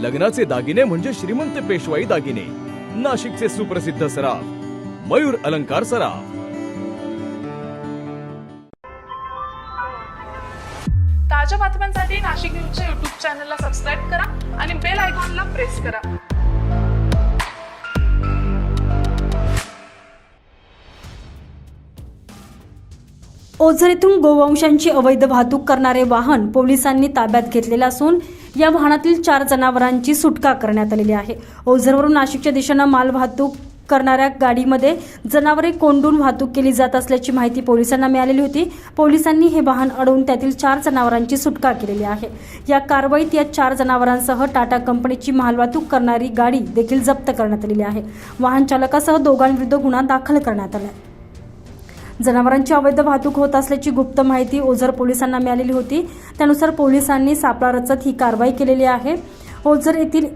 लग्नाचे दागिने म्हणजे श्रीमंत पेशवाई दागिने. नाशिकचे सुप्रसिद्ध सराफ मयूर अलंकार सराफ. ताज्या बातम्यांसाठी नाशिक न्यूजच्या युट्यूब चॅनलला सबस्क्राईब करा आणि बेल आयकॉनला प्रेस करा. ओझर येथून गोवंशांची अवैध वाहतूक करणारे वाहन पोलिसांनी ताब्यात घेतलेले असून या वाहनातील चार जनावरांची सुटका करण्यात आलेली आहे. ओझरवरून नाशिकच्या दिशेनं माल वाहतूक करणाऱ्या गाडीमध्ये जनावरे कोंडून वाहतूक केली जात असल्याची माहिती पोलिसांना मिळालेली होती. पोलिसांनी हे वाहन अडवून त्यातील चार जनावरांची सुटका केलेली आहे. या कारवाईत या चार जनावरांसह टाटा कंपनीची मालवाहतूक करणारी गाडी देखील जप्त करण्यात आलेली आहे. वाहन चालकासह दोघांविरुद्ध गुन्हा दाखल करण्यात आला आहे. जनावरांची अवैध वाहतूक होत असल्याची गुप्त माहिती ओझर पोलिसांना मिळालेली होती. त्यानुसार पोलिसांनी सापळा रचत ही कारवाई केलेली आहे. ओझर येथील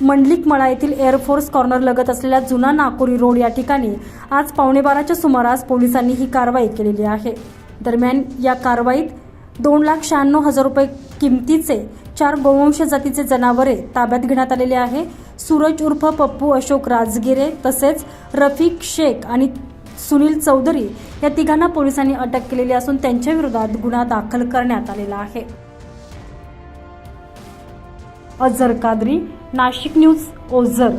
मंडलिक मळा येथील एअरफोर्स कॉर्नर लगत असलेल्या जुना नागपुरी रोड या ठिकाणी आज पावणे बाराच्या सुमारास पोलिसांनी ही कारवाई केलेली आहे. दरम्यान या कारवाईत दोन लाख शहाण्णव हजार रुपये किमतीचे चार गोवंश जातीचे जनावरे ताब्यात घेण्यात आलेले आहे. सूरज उर्फ पप्पू अशोक राजगिरे तसेच रफिक शेख आणि सुनील चौधरी या तिघांना पोलिसांनी अटक केलेली असून त्यांच्या विरोधात गुन्हा दाखल करण्यात आलेला आहे. अझर कादरी नाशिक न्यूज ओझर.